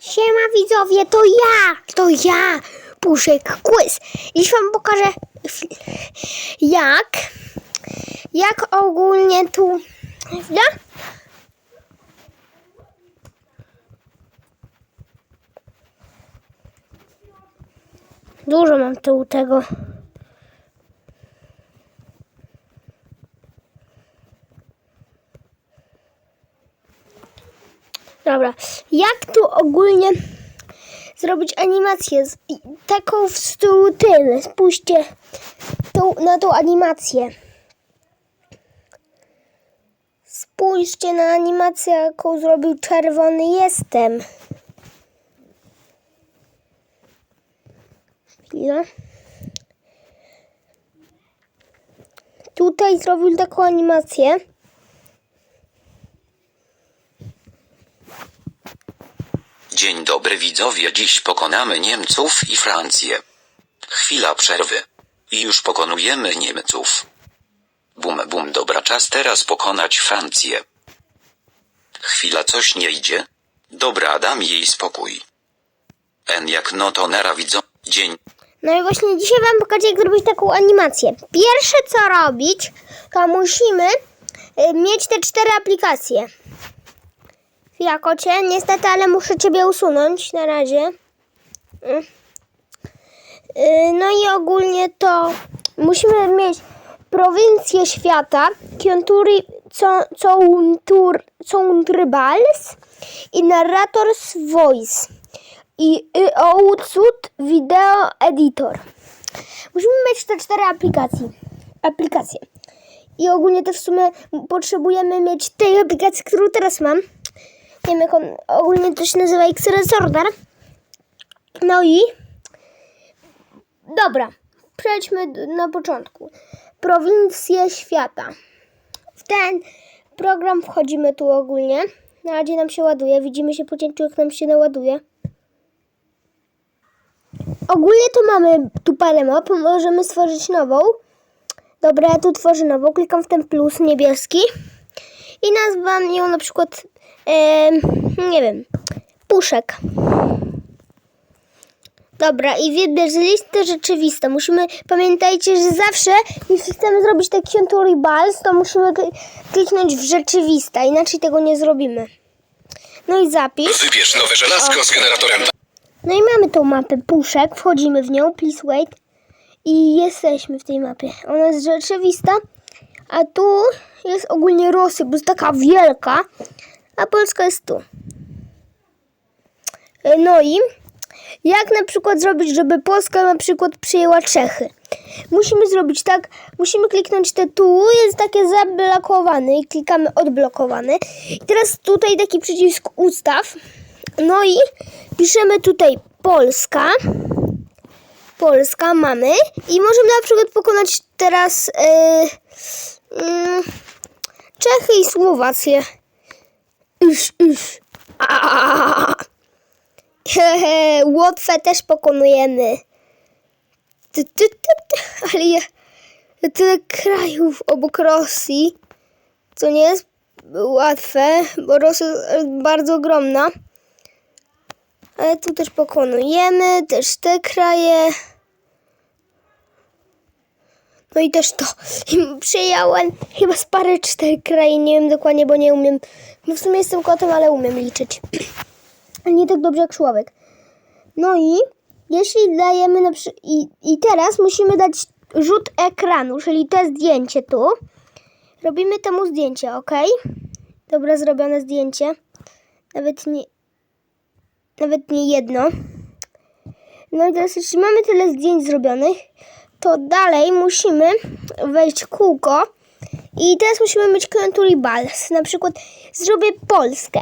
Siema widzowie, to ja, to ja, Puszek Quiz. Dziś wam pokażę jak, jak ogólnie tu, chwila. Dużo mam tu tego. Dobra, jak tu ogólnie zrobić animację z, taką w stylu tym? Spójrzcie tą, na tą animację. Spójrzcie na animację, jaką zrobił czerwony jestem. Chwila. Tutaj zrobił taką animację. Dzień dobry widzowie, dziś pokonamy Niemców i Francję. Chwila przerwy. I już pokonujemy Niemców. Bum bum dobra czas teraz pokonać Francję. Chwila coś nie idzie. Dobra dam jej spokój. En jak no to nara widzo. Dzień. No i właśnie dzisiaj Wam pokażę, jak zrobić taką animację. Pierwsze co robić, to musimy y, mieć te cztery aplikacje. Chwila, kocie, niestety, ale muszę Ciebie usunąć na razie. Y. Y, No i ogólnie to musimy mieć prowincję świata, Kionturi, Countrybals i Narrators Voice i y, Outsuit Video Editor. Musimy mieć te cztery aplikacje. aplikacje. I ogólnie też w sumie potrzebujemy mieć tej aplikacji, którą teraz mam. Nie wiem jak on ogólnie to się nazywa X-Resorter. No i dobra, przejdźmy na początku. Prowincje świata. W ten program wchodzimy tu ogólnie. Na razie nam się ładuje. Widzimy się po cięciu, jak nam się naładuje. Ogólnie to mamy tu parę map, możemy stworzyć nową. Dobra, ja tu tworzę nową, klikam w ten plus niebieski i nazwam ją na przykład, em, nie wiem, puszek. Dobra, i wybierz listę rzeczywistą. Musimy, pamiętajcie, że zawsze, jeśli chcemy zrobić taki Century Balls, to musimy kli- kliknąć w rzeczywista, inaczej tego nie zrobimy. No i zapisz. Wybierz nowe żelazko z generatorem. No i mamy tą mapę puszek, wchodzimy w nią, please wait. I jesteśmy w tej mapie. Ona jest rzeczywista, a tu jest ogólnie Rosja, bo jest taka wielka, a Polska jest tu. E, No i jak na przykład zrobić, żeby Polska na przykład przyjęła Czechy? Musimy zrobić tak, musimy kliknąć te tu, jest takie zablokowane i klikamy odblokowany. I teraz tutaj taki przycisk ustaw. No i piszemy tutaj Polska. Polska mamy i możemy na przykład pokonać teraz yy, yy, Czechy i Słowację. Iż. Aaaa. Hehe, Łotwę też pokonujemy. Ty, ty. Ale ja, tyle krajów obok Rosji, co nie jest łatwe, bo Rosja jest bardzo ogromna. Ale tu też pokonujemy, też te kraje. No i też to. I chyba z parę cztery kraje, nie wiem dokładnie, bo nie umiem. No w sumie jestem kotem, ale umiem liczyć. Nie tak dobrze jak człowiek. No i jeśli dajemy na przy... I, I teraz musimy dać rzut ekranu, czyli te zdjęcie tu. Robimy temu zdjęcie, ok? Dobra, zrobione zdjęcie. Nawet nie, nawet nie jedno. No i teraz jeśli mamy tyle zdjęć zrobionych, to dalej musimy wejść kółko i teraz musimy mieć Country Balls. Na przykład zrobię Polskę.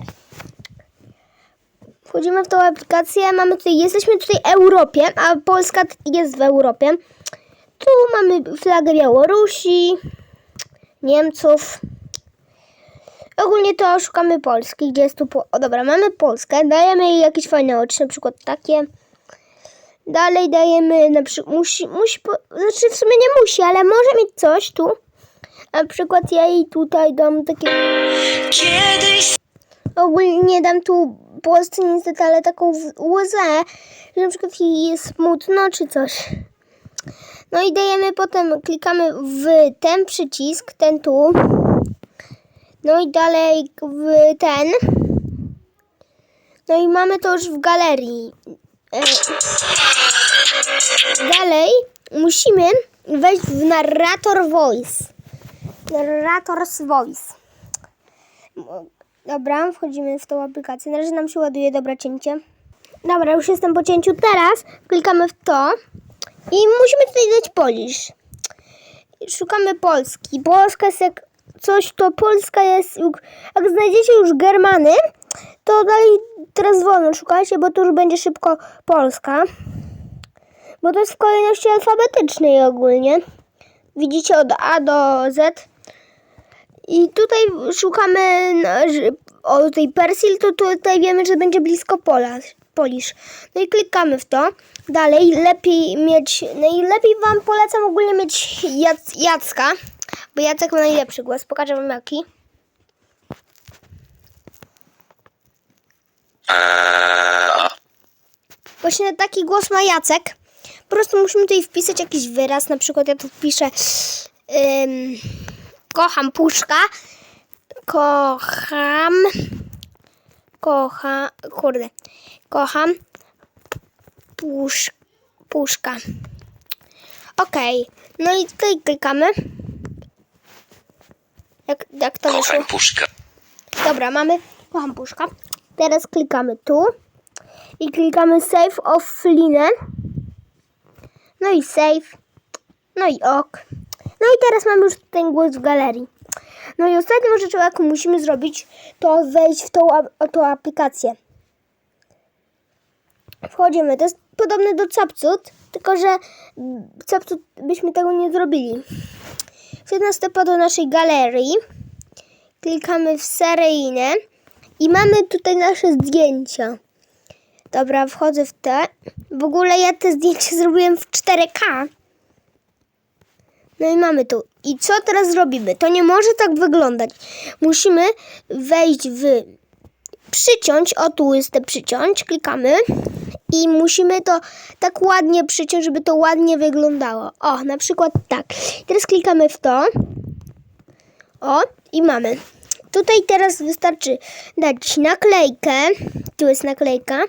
Wchodzimy w tą aplikację, mamy tutaj, jesteśmy tutaj w Europie, a Polska jest w Europie. Tu mamy flagę Białorusi, Niemców. Ogólnie to szukamy Polski, gdzie jest tu... Po... O dobra, mamy Polskę, dajemy jej jakieś fajne oczy, na przykład takie. Dalej dajemy na przykład... Musi, musi po... Znaczy w sumie nie musi, ale może mieć coś tu. Na przykład ja jej tutaj dam takie... Kiedyś ogólnie dam tu Polsce niestety, ale taką łzę, że na przykład jej jest smutno czy coś. No i dajemy potem, klikamy w ten przycisk, ten tu. No i dalej w ten. No i mamy to już w galerii. E, Dalej musimy wejść w narrator voice. Narrator's voice. Dobra, wchodzimy w tą aplikację. Na razie nam się ładuje, dobra cięcie. Dobra, już jestem po cięciu. Teraz klikamy w to i musimy tutaj dać Polish. Szukamy Polski. Polska jest jak coś, to Polska jest... Jak znajdziecie już Germany, to dalej teraz wolno szukajcie, bo tu już będzie szybko Polska. Bo to jest w kolejności alfabetycznej ogólnie. Widzicie od A do Z. I tutaj szukamy że- o tej Persil, to tutaj wiemy, że będzie blisko Pola, Polisz. No i klikamy w to. Dalej lepiej mieć, najlepiej Wam polecam ogólnie mieć Jac, Jacka, bo Jacek ma najlepszy głos. Pokażę Wam jaki. Właśnie taki głos ma Jacek. Po prostu musimy tutaj wpisać jakiś wyraz. Na przykład ja tu wpiszę ym, kocham puszka. Kocham. Kocham. Kurde. Kocham pusz, puszka. Okej. No i tutaj klikamy. Jak, jak to wyszło? kocham puszka. Dobra, mamy kocham puszka. Teraz klikamy tu i klikamy save offline. No i save. No i ok. No i teraz mamy już ten głos w galerii. No i ostatnią rzeczą, jaką musimy zrobić, to wejść w tą, tą aplikację. Wchodzimy. To jest podobne do Capcut, tylko że Capcut byśmy tego nie zrobili. Jedna stepa do naszej galerii klikamy w seryjne i mamy tutaj nasze zdjęcia. Dobra, wchodzę w te. W ogóle ja te zdjęcia zrobiłem w 4K. No i mamy tu. I co teraz zrobimy? To nie może tak wyglądać. Musimy wejść w przyciąć. O, tu jest te przyciąć. Klikamy. I musimy to tak ładnie przyciąć, żeby to ładnie wyglądało. O, na przykład tak. Teraz klikamy w to. O, i mamy. Tutaj teraz wystarczy dać naklejkę. Tu jest naklejka.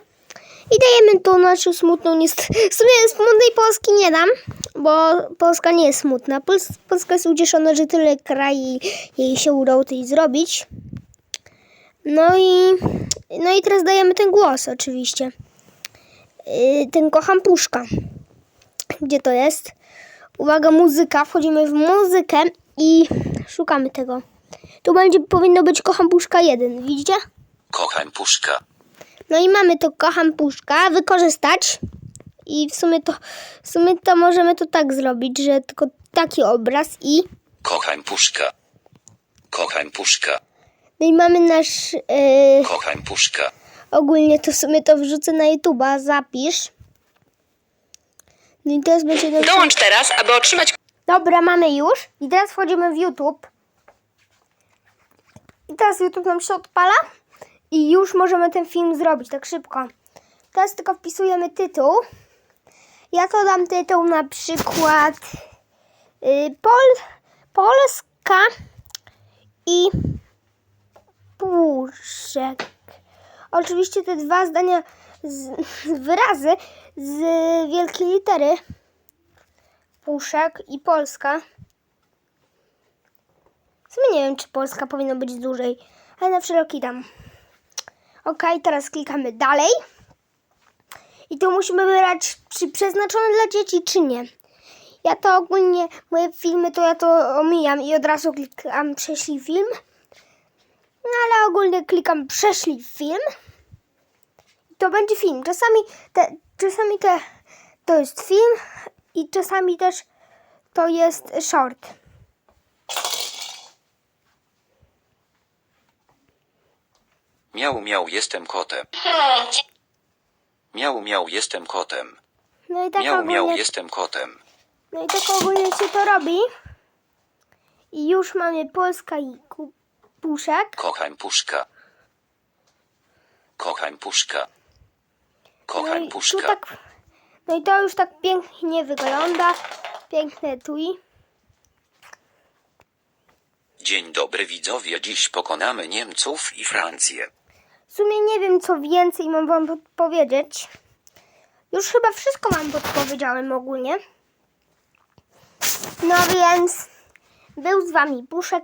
I dajemy tu naszą smutną. niest- W sumie smutnej Polski nie dam, bo Polska nie jest smutna. Pols- Polska jest ucieszona, że tyle kraj jej się udało tutaj zrobić. No i, no i teraz dajemy ten głos oczywiście. Yy, ten kocham puszka. Gdzie to jest? Uwaga, muzyka. Wchodzimy w muzykę i szukamy tego. Tu będzie, powinno być kocham puszka 1, widzicie? Kocham puszka. No i mamy to kocham puszka, wykorzystać. I w sumie to, w sumie to możemy to tak zrobić, że tylko taki obraz i, Kocham puszka. Kocham puszka. no i mamy nasz, yy, Kocham puszka. ogólnie to w sumie to wrzucę na YouTube'a, zapisz. No i teraz będzie. Dołącz teraz, aby otrzymać Dobra, mamy już. I teraz wchodzimy w YouTube. Teraz YouTube nam się odpala. I już możemy ten film zrobić tak szybko. Teraz tylko wpisujemy tytuł. Ja to dam tytuł na przykład y, Pol, Polska i Puszek. Oczywiście te dwa zdania, z, wyrazy z wielkiej litery. Puszek i Polska. W sumie nie wiem, czy Polska powinna być dłużej, ale na wszelki dam. Ok, teraz klikamy dalej. I tu musimy wybrać, czy przeznaczone dla dzieci, czy nie. Ja to ogólnie, moje filmy, to ja to omijam i od razu klikam prześlij film. No ale ogólnie klikam prześlij film. To będzie film. Czasami te, czasami te, to jest film, i czasami też to jest short. Miał miał jestem kotem. Miał miał jestem kotem. No i tak Miał miał ogólnie, jestem kotem. no i tak ogólnie się to robi. I już mamy Polska i ku- Puszek. Kocham puszka. Kocham puszka. No Kocham tu puszka. tak, no i to już tak pięknie wygląda. Piękne tui. Dzień dobry widzowie, dziś pokonamy Niemców i Francję. W sumie nie wiem, co więcej mam wam podpowiedzieć. Już chyba wszystko wam podpowiedziałem ogólnie. No więc był z wami Puszek.